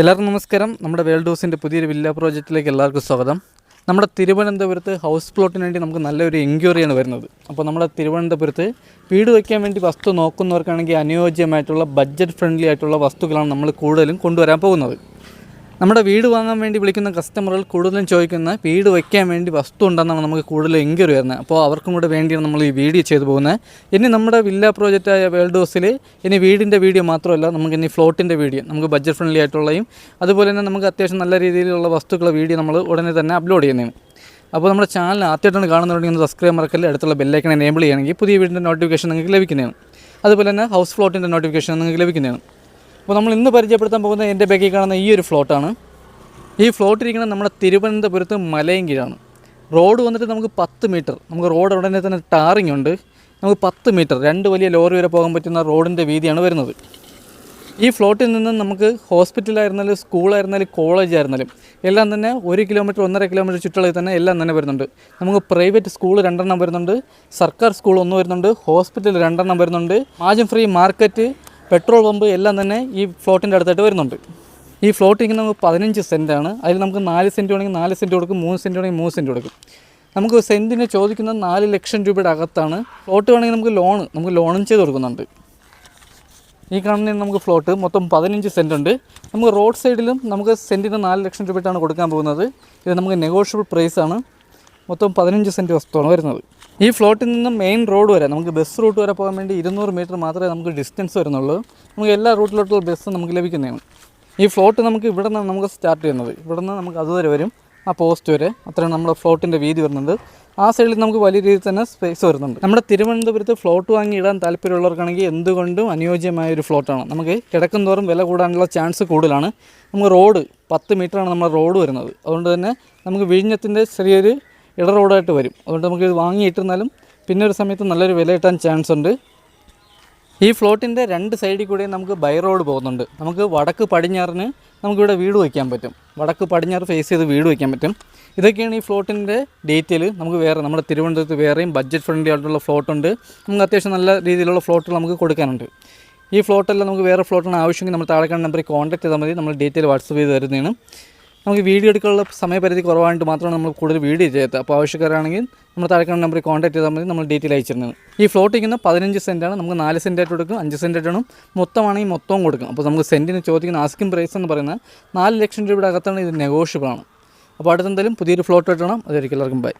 എല്ലാവർക്കും നമസ്കാരം. നമ്മുടെ വേൾഡ് ഹൗസിന്റെ പുതിയൊരു വില്ല പ്രോജക്റ്റിലേക്ക് എല്ലാവർക്കും സ്വാഗതം. നമ്മുടെ തിരുവനന്തപുരത്ത് ഹൗസ് പ്ലോട്ടിന് വേണ്ടി നമുക്ക് നല്ലൊരു എൻക്വയറിയാണ് വരുന്നത്. അപ്പോൾ നമ്മുടെ തിരുവനന്തപുരത്ത് വീട് വയ്ക്കാൻ വേണ്ടി വസ്തു നോക്കുന്നവർക്കാണെങ്കിൽ അനുയോജ്യമായിട്ടുള്ള ബഡ്ജറ്റ് ഫ്രണ്ട്ലി ആയിട്ടുള്ള വസ്തുക്കളാണ് നമ്മൾ കൂടുതലും കൊണ്ടുവരാൻ പോകുന്നത്. നമ്മുടെ വീട് വാങ്ങാൻ വേണ്ടി വിളിക്കുന്ന കസ്റ്റമറുകൾ കൂടുതലും ചോദിക്കുന്ന വീട് വയ്ക്കാൻ വേണ്ടി വസ്തു ഉണ്ടെന്നാണ് നമുക്ക് കൂടുതൽ എൻക്വയറി വരുന്നത്. അപ്പോൾ അവർക്കും കൂടെ വേണ്ടിയാണ് നമ്മൾ ഈ വീഡിയോ ചെയ്തു പോകുന്നത്. ഇനി നമ്മുടെ വില്ല പ്രോജക്റ്റായ വേൾഡ് ഹൗസിൽ ഇനി വീടിന്റെ വീഡിയോ മാത്രമല്ല നമുക്ക് ഇനി ഫ്ലോട്ടിന്റെ വീഡിയോ നമുക്ക് ബഡ്ജറ്റ് ഫ്രണ്ട്ലി ആയിട്ടുള്ളതും അതുപോലെ തന്നെ നമുക്ക് അത്യാവശ്യം നല്ല രീതിയിലുള്ള വസ്തുക്കളുടെ വീഡിയോ നമ്മൾ ഉടനെ തന്നെ അപ്ലോഡ് ചെയ്യുന്നതും. അപ്പോൾ നമ്മുടെ ചാനൽ ആദ്യമായിട്ടാണ് കാണുന്നുണ്ടെങ്കിൽ സബ്സ്ക്രൈബ് മറക്കല്ല അടുത്തുള്ള ബെല്ലൈക്കൺ എനേബിൾ ചെയ്യണമെങ്കിൽ പുതിയ വീടിന്റെ നോട്ടിഫിക്കേഷൻ നിങ്ങൾക്ക് ലഭിക്കുന്നതാണ് അതുപോലെ തന്നെ ഹൗസ് ഫ്ലോട്ടിന്റെ നോട്ടിഫിക്കേഷൻ നിങ്ങൾക്ക് ലഭിക്കുന്നതാണ് അപ്പോൾ നമ്മൾ ഇന്ന് പരിചയപ്പെടുത്താൻ പോകുന്ന എന്റെ ബാക്കിൽ കാണുന്ന ഈ ഒരു ഫ്ലോട്ടാണ്. ഈ ഫ്ലോട്ട് ഇരിക്കുന്നത് നമ്മുടെ തിരുവനന്തപുരത്ത് മലയങ്കിഴാണ് റോഡ് വന്നിട്ട് നമുക്ക് പത്ത് മീറ്റർ. നമുക്ക് റോഡ് ഉടനെ തന്നെ ടാറിംഗ് ഉണ്ട്. നമുക്ക് പത്ത് മീറ്റർ. രണ്ട് വലിയ ലോറി വരെ പോകാൻ പറ്റുന്ന റോഡിന്റെ വീതിയാണ് വരുന്നത്. ഈ ഫ്ലോട്ടിൽ നിന്ന് നമുക്ക് ഹോസ്പിറ്റലായിരുന്നാലും സ്കൂളായിരുന്നാലും കോളേജ് ആയിരുന്നാലും എല്ലാം തന്നെ ഒരു കിലോമീറ്റർ ഒന്നര കിലോമീറ്റർ ചുറ്റളവിൽ തന്നെ എല്ലാം തന്നെ വരുന്നുണ്ട്. നമുക്ക് പ്രൈവറ്റ് സ്കൂൾ രണ്ടെണ്ണം വരുന്നുണ്ട്. സർക്കാർ സ്കൂൾ ഒന്ന് വരുന്നുണ്ട്. ഹോസ്പിറ്റൽ രണ്ടെണ്ണം വരുന്നുണ്ട്. മാജം ഫ്രീ മാർക്കറ്റ് പെട്രോൾ പമ്പ് എല്ലാം തന്നെ ഈ ഫ്ലോട്ടിന്റെ അടുത്തായിട്ട് വരുന്നുണ്ട്. ഈ ഫ്ലോട്ടിങ് നമുക്ക് പതിനഞ്ച് സെന്റാണ് അതിൽ നമുക്ക് നാല് സെന്റ് വേണമെങ്കിൽ നാല് സെന്റ് കൊടുക്കും മൂന്ന് സെന്റ് വേണമെങ്കിൽ മൂന്ന് സെന്റ് കൊടുക്കും. നമുക്ക് സെന്റിന് ചോദിക്കുന്നത് നാല് ലക്ഷം രൂപയുടെ അകത്താണ്. ഫ്ലോട്ട് വേണമെങ്കിൽ നമുക്ക് ലോൺ നമുക്ക് ലോണും ചെയ്ത് കൊടുക്കുന്നുണ്ട്. ഈ കാണുന്ന നമുക്ക് ഫ്ലോട്ട് മൊത്തം പതിനഞ്ച് സെന്റ് ഉണ്ട്. നമുക്ക് റോഡ് സൈഡിലും നമുക്ക് സെന്റിന് നാല് ലക്ഷം രൂപയ്ക്കാണ് കൊടുക്കാൻ പോകുന്നത്. ഇത് നമുക്ക് നെഗോഷ്യബിൾ പ്രൈസാണ് മൊത്തം പതിനഞ്ച് സെന്റ് വസ്തുവാണ് വരുന്നത്. ഈ ഫ്ലോട്ടിൽ നിന്ന് മെയിൻ റോഡ് വരെ നമുക്ക് ബസ് റൂട്ട് വരെ പോകാൻ വേണ്ടി ഇരുന്നൂറ് മീറ്റർ മാത്രമേ നമുക്ക് ഡിസ്റ്റൻസ് വരുന്നുള്ളൂ. നമുക്ക് എല്ലാ റൂട്ടിലോട്ടുള്ള ബസ് നമുക്ക് ലഭിക്കുന്നതാണ്. ഈ ഫ്ലോട്ട് നമുക്ക് ഇവിടെ നിന്ന് നമുക്ക് സ്റ്റാർട്ട് ചെയ്യുന്നത്. ഇവിടെ നിന്ന് നമുക്ക് അതുവരെ വരും. ആ പോസ്റ്റ് വരെ. അത്രയാണ് നമ്മുടെ ഫ്ലോട്ടിന്റെ വീതി വരുന്നത്. ആ സൈഡിൽ നമുക്ക് വലിയ രീതിയിൽ തന്നെ സ്പേസ് വരുന്നുണ്ട്. നമ്മുടെ തിരുവനന്തപുരത്ത് ഫ്ലോട്ട് വാങ്ങി ഇടാൻ താല്പര്യമുള്ളവർക്കാണെങ്കിൽ എന്തുകൊണ്ടും അനുയോജ്യമായ ഒരു ഫ്ലോട്ടാണ്. നമുക്ക് കിടക്കും തോറും വില കൂടാനുള്ള ചാൻസ് കൂടുതലാണ്. നമുക്ക് റോഡ് പത്ത് മീറ്ററാണ് നമ്മുടെ റോഡ് വരുന്നത്. അതുകൊണ്ട് തന്നെ നമുക്ക് വിഴിഞ്ഞത്തിന്റെ ചെറിയൊരു ഇട റോഡായിട്ട് വരും. അതുകൊണ്ട് നമുക്ക് ഇത് വാങ്ങിയിട്ടിരുന്നാലും പിന്നെ ഒരു സമയത്ത് നല്ലൊരു വില കിട്ടാൻ ചാൻസ് ഉണ്ട്. ഈ ഫ്ലോട്ടിന്റെ രണ്ട് സൈഡിൽ കൂടെ നമുക്ക് ബൈ റോഡ് പോകുന്നുണ്ട്. നമുക്ക് വടക്ക് പടിഞ്ഞാറിന് നമുക്കിവിടെ വീട് വയ്ക്കാൻ പറ്റും. വടക്ക് പടിഞ്ഞാറ് ഫേസ് ചെയ്ത് വീട് വയ്ക്കാൻ പറ്റും. ഇതൊക്കെയാണ് ഈ ഫ്ലോട്ടിന്റെ ഡീറ്റെയിൽ നമുക്ക് വേറെ നമ്മുടെ തിരുവനന്തപുരത്ത് വേറെയും ബഡ്ജറ്റ് ഫ്രണ്ട്ലി ആയിട്ടുള്ള ഫ്ലോട്ടുണ്ട് നമുക്ക് അത്യാവശ്യം നല്ല രീതിയിലുള്ള ഫ്ലോട്ടുകൾ നമുക്ക് കൊടുക്കാനുണ്ട്. ഈ ഫ്ലോട്ടെല്ലാം നമുക്ക് വേറെ ഫ്ലോട്ടാണ് ആവശ്യമെങ്കിൽ നമ്മൾ താഴെ കാണുന്ന നമ്പറിൽ കോൺടാക്ട് ചെയ്താൽ മതി. നമ്മൾ ഡീറ്റെയിൽ വാട്സപ്പ് ചെയ്ത് തരുന്നതാണ്. നമുക്ക് വീഡിയോ എടുക്കാനുള്ള സമയപരിധി കുറവായിട്ട് മാത്രമാണ് നമ്മൾ കൂടുതൽ വീഡിയോ ചെയ്യാത്തത് അപ്പോൾ ആവശ്യക്കാരാണെങ്കിൽ നമ്മൾ താഴെ കാണുന്ന നമ്പറിൽ കോൺടാക്ട് ചെയ്താൽ മതി. നമ്മൾ ഡീറ്റെയിൽ അയച്ചിരുന്നത്. ഈ ഫ്ലോട്ട് ഇരിക്കുന്ന പതിനഞ്ച് സെന്റാണ് നമുക്ക് നാല് സെന്റായിട്ട് കൊടുക്കും. അഞ്ച് സെന്റായിട്ടാണ് മൊത്തമാണെങ്കിൽ മൊത്തവും കൊടുക്കും അപ്പോൾ നമുക്ക് സെന്റിന് ചോദിക്കുന്ന ആസ്കിംഗ് പ്രൈസ് എന്ന് പറയുന്നത് നാല് ലക്ഷം രൂപയുടെ അകത്താണ് ഇത് നെഗോഷ്യബിൾ ആണ്. അപ്പോൾ അടുത്തെന്തായാലും പുതിയൊരു ഫ്ലോട്ട് കിട്ടണം അതായിരിക്കും എല്ലാവർക്കും ബൈ